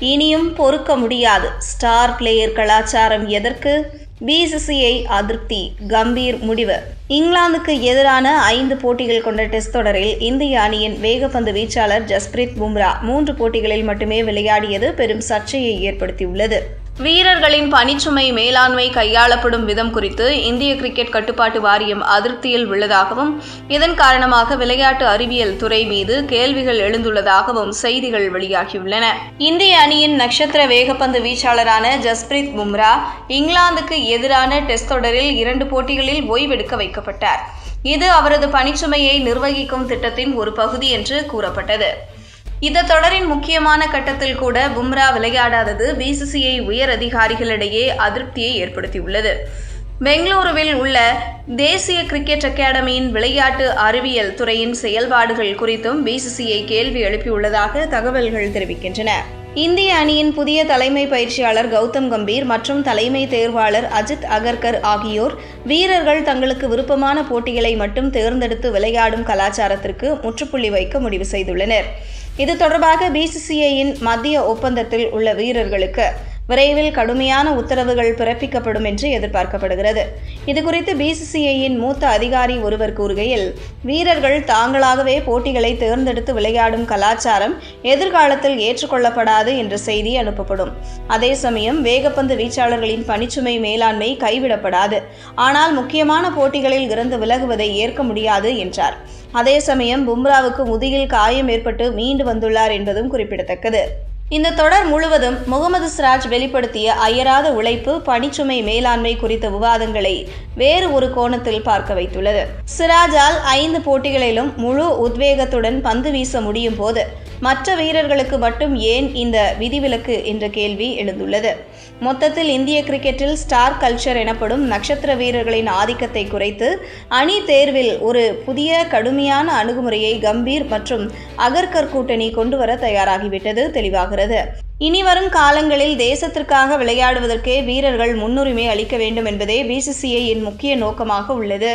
இனியும் பொறுக்க முடியாது. ஸ்டார் பிளேயர் கலாச்சாரம் எதற்கு? பிசிசிஐ அதிருப்தி கம்பீர் முடிவு. இங்கிலாந்துக்கு எதிரான ஐந்து போட்டிகள் கொண்ட டெஸ்ட் தொடரில் இந்திய அணியின் வேகப்பந்து வீச்சாளர் ஜஸ்பிரீத் பும்ரா மூன்று போட்டிகளில் மட்டுமே விளையாடியது பெரும் சர்ச்சையை ஏற்படுத்தியுள்ளது. வீரர்களின் பணிச்சுமை மேலாண்மை கையாளப்படும் விதம் குறித்து இந்திய கிரிக்கெட் கட்டுப்பாட்டு வாரியம் அதிருப்தியில் உள்ளதாகவும் இதன் காரணமாக விளையாட்டு அறிவியல் துறை மீது கேள்விகள் எழுந்துள்ளதாகவும் செய்திகள் வெளியாகியுள்ளன. இந்திய அணியின் நட்சத்திர வேகப்பந்து வீச்சாளரான ஜஸ்பிரீத் பும்ரா இங்கிலாந்துக்கு எதிரான டெஸ்ட் தொடரில் இரண்டு போட்டிகளில் ஓய்வெடுக்க வைக்கப்பட்டார். இது அவரது பணிச்சுமையை நிர்வகிக்கும் திட்டத்தின் ஒரு பகுதி என்று கூறப்பட்டது. இந்த தொடரின் முக்கியமான கட்டத்தில் கூட பும்ரா விளையாடாதது பிசிசிஐ உயர் அதிகாரிகளிடையே அதிருப்தியை ஏற்படுத்தியுள்ளது. பெங்களூருவில் உள்ள தேசிய கிரிக்கெட் அகாடமியின் விளையாட்டு அறிவியல் துறையின் செயல்பாடுகள் குறித்தும் பிசிசிஐ கேள்வி எழுப்பியுள்ளதாக தகவல்கள் தெரிவிக்கின்றன. இந்திய அணியின் புதிய தலைமை பயிற்சியாளர் கௌதம் கம்பீர் மற்றும் தலைமை தேர்வாளர் அஜித் அகர்கர் ஆகியோர் வீரர்கள் தங்களுக்கு விருப்பமான போட்டிகளை மட்டும் தேர்ந்தெடுத்து விளையாடும் கலாச்சாரத்திற்கு முற்றுப்புள்ளி வைக்க முடிவு செய்துள்ளனர். இது தொடர்பாக பிசிசிஐயின் மத்திய ஒப்பந்தத்தில் உள்ள வீரர்களுக்கு விரைவில் கடுமையான உத்தரவுகள் பிறப்பிக்கப்படும் என்று எதிர்பார்க்கப்படுகிறது. இதுகுறித்து பிசிசிஐயின் மூத்த அதிகாரி ஒருவர் கூறுகையில் வீரர்கள் தாங்களாகவே போட்டிகளை தேர்ந்தெடுத்து விளையாடும் கலாச்சாரம் எதிர்காலத்தில் ஏற்றுக்கொள்ளப்படாது என்ற செய்தி அனுப்பப்படும். அதே சமயம் வேகப்பந்து வீச்சாளர்களின் பணிச்சுமை மேலாண்மை கைவிடப்படாது. ஆனால் முக்கியமான போட்டிகளில் இருந்து விலகுவதை ஏற்க முடியாது என்றார். அதே சமயம் பும்ராவுக்கு முதுகில் காயம் ஏற்பட்டு மீண்டு வந்துள்ளார் என்பதும் குறிப்பிடத்தக்கது. இந்த தொடர் முழுவதும் முகமது சிராஜ் வெளிப்படுத்திய அயராத உழைப்பு பணிச்சுமை மேலாண்மை குறித்த விவாதங்களை வேறு ஒரு கோணத்தில் பார்க்க வைத்துள்ளது. சிராஜால் ஐந்து போட்டிகளிலும் முழு உத்வேகத்துடன் பந்து வீச முடியும் போது மற்ற வீரர்களுக்கு மட்டும் ஏன் இந்த விதிவிலக்கு என்ற கேள்வி எழுந்துள்ளது. மொத்தத்தில் இந்திய கிரிக்கெட்டில் ஸ்டார் கல்ச்சர் எனப்படும் நட்சத்திர வீரர்களின் ஆதிக்கத்தை குறைத்து அணி தேர்வில் ஒரு புதிய கடுமையான அணுகுமுறையை கம்பீர் மற்றும் அகர்கர் கூட்டணி கொண்டுவர தயாராகிவிட்டது தெளிவாகிறது. இனி வரும் காலங்களில் தேசத்திற்காக விளையாடுவதற்கே வீரர்கள் முன்னுரிமை அளிக்க வேண்டும் என்பதே பிசிசிஐயின் முக்கிய நோக்கமாக உள்ளது.